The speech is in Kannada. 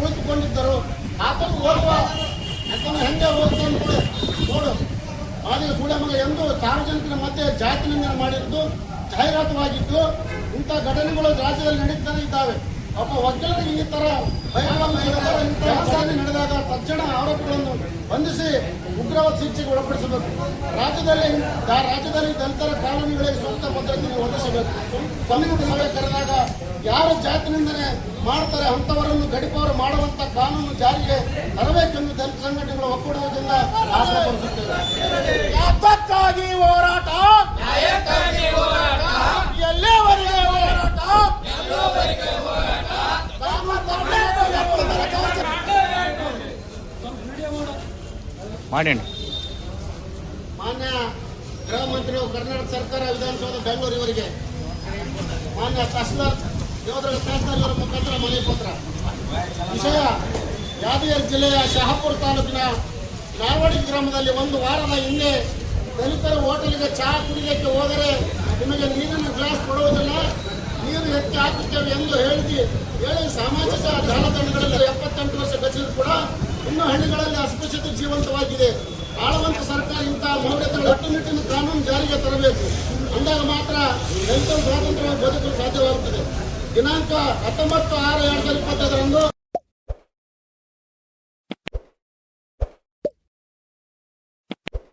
ಕುಳಿತುಕೊಂಡಿದ್ದರು ಆತನು ಓದುವ, ಆತನು ಹೆಂಗೆ ಓದ್ಕೊಂಡು ಕೂಡ ನೋಡು. ಆದಿಗೆ ಸೂಳೆಮಗ ಎಂದು ಸಾರ್ವಜನಿಕರ ಮಧ್ಯೆ ಜಾತಿ ನಿಂದನೆ ಮಾಡಿದ್ದು ಜಾಹೀರಾತವಾಗಿದ್ದು ಇಂಥ ಘಟನೆಗಳು ರಾಜ್ಯದಲ್ಲಿ ನಡೀತಾನೆ ಇದ್ದಾವೆ. ಒಬ್ಬ ವಕೀಲರಿಗೆ ಈ ಥರ ನಡೆದಾಗ ತಕ್ಷಣ ಆರೋಪಗಳನ್ನು ಬಂಧಿಸಿ ಉಗ್ರವಾದ ಶಿಕ್ಷೆಗೆ ಒಳಪಡಿಸಬೇಕು. ರಾಜ್ಯದಲ್ಲಿ ರಾಜ್ಯದಲ್ಲಿ ದಲಿತರ ಕಾನೂನುಗಳಿಗೆ ಸ್ವಂತ ಭದ್ರತೆ ಒದಗಿಸಬೇಕು. ಸಂಯುಕ್ತ ಸಭೆ ಕರೆದಾಗ ಯಾರು ಜಾತಿ ನಿಂದನೆ ಮಾಡ್ತಾರೆ ಅಂಥವರನ್ನು ಗಡಿಪಾರು ಮಾಡುವಂತ ಕಾನೂನು ಜಾರಿಗೆ ತರಬೇಕೆಂದು ದಲಿತ ಸಂಘಟನೆಗಳು ಒಕ್ಕೂಡುವುದರಿಂದ ಯಾತಕ್ಕಾಗಿ ಮಾಡಿ ಮಾನ್ಯ ಗೃಹ ಮಂತ್ರಿಗಳು ಕರ್ನಾಟಕ ಸರ್ಕಾರ ವಿಧಾನಸೌಧ ಬೆಂಗಳೂರು ಇವರಿಗೆ ಮಾನ್ಯ ತಹಸೀಲ್ದಾರ್ ಯೋಧರ ತಹಸೀಲ್ದಾರ್ ಇವರ ಮುಖಾಂತರ ಮನವಿ ಪತ್ರ. ವಿಷಯ, ಯಾದಗಿರಿ ಜಿಲ್ಲೆಯ ಶಹಾಪುರ ತಾಲೂಕಿನ ನಾರ್ವಾಡಿ ಗ್ರಾಮದಲ್ಲಿ ಒಂದು ವಾರದ ಹಿಂದೆ ದಲಿತರು ಹೋಟೆಲ್ಗೆ ಚಹಾ ಕುಡಿಯೋಕ್ಕೆ ಹೋದರೆ ನಿಮಗೆ ನೀರಿನ ಗ್ಲಾಸ್ ಕೊಡುವುದಿಲ್ಲ, ನೀರು ಎತ್ತಿ ಹಾಕುತ್ತೇವೆ ಎಂದು ಹೇಳಿದ್ವಿ ಹೇಳಿ ಸಾಮಾಜಿಕ ಅಸ್ಪೃಶ್ಯತೆ ಜೀವಂತವಾಗಿದೆ. ಆಳವಂತ ಸರ್ಕಾರ ಇಂತಹ ಮೌಲ್ಯಗಳ ಕಟ್ಟುನಿಟ್ಟಿನ ಕಾನೂನು ಜಾರಿಗೆ ತರಬೇಕು. ಅಂದಾಗ ಮಾತ್ರ ರೈತರು ಸ್ವಾತಂತ್ರ್ಯವಾಗಿ ಬದುಕಲು ಸಾಧ್ಯವಾಗುತ್ತದೆ. ದಿನಾಂಕ ಹತ್ತೊಂಬತ್ತು ಆರು ಎರಡು ಸಾವಿರದ ಇಪ್ಪತ್ತೈದರಂದು